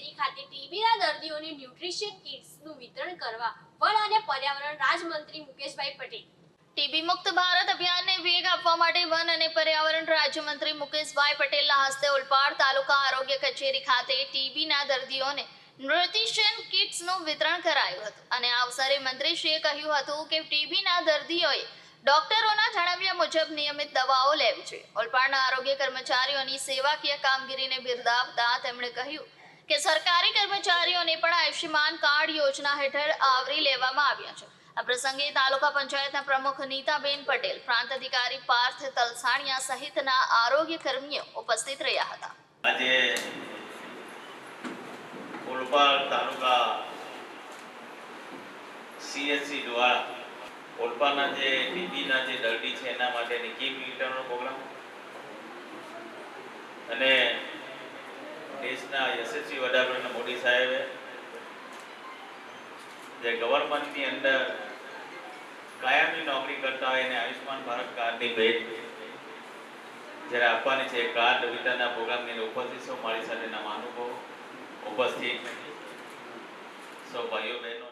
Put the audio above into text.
કચેરી ખાતે ટીબીના દર્દીઓને ન્યુટ્રિશન કિટ્સનું વિતરણ કરવા વન અને પર્યાવરણ રાજમંત્રી મુકેશભાઈ પટેલ. ટીબી મુક્ત ભારત અભિયાનને વેગ આપવા માટે વન અને પર્યાવરણ રાજ્યમંત્રી મુકેશભાઈ પટેલના હસ્તે ઉલપાડ તાલુકા આરોગ્ય કચેરી ખાતે ટીબીના દર્દીઓને ન્યુટ્રિશન કિટ્સનું વિતરણ કરાયું હતું. અને આ અવસરે મંત્રીશ્રીએ કહ્યું હતું કે ટીબીના દર્દીઓએ ડોક્ટરોના જણાવ્યા મુજબ નિયમિત દવાઓ લેવી જોઈએ. ઓલપાડના આરોગ્ય કર્મચારીઓની સેવાકીય કામગીરીને બિરદાવતા તેમણે કહ્યું કે સરકારી કર્મચારીઓને પણ આયુષ્યમાન કાર્ડ યોજના હેઠળ આવરી લેવામાં આવ્યા છે. આ પ્રસંગે તાલુકા પંચાયતના પ્રમુખ નીતાબેન પટેલ, પ્રાંત અધિકારી પાર્થ તલસાણિયા સહિતના આરોગ્ય કર્મીઓ ઉપસ્થિત રહ્યા હતા. આજે ઓલપાડ તાલુકા સીએસસી દ્વારા ઓલપાડના જે ટીબીના જે દર્દી છે, એના માટેની કીમ પ્રોગ્રામ અને દેશના યશસ્વી વડાપ્રધાન મોદી સાહેબે જે ગવર્મેન્ટની અંદર કાયમી નોકરી કરતા હોય એને આયુષ્માન ભારત કાર્ડની ભેટ જ્યારે આપવાની છે કાર્ડ વિતરણના પ્રોગ્રામની ઉપસ્થિત સૌ મારી સાથેના મહાનુભાવો ઉપસ્થિત. સૌ ભાઈઓ, બહેનો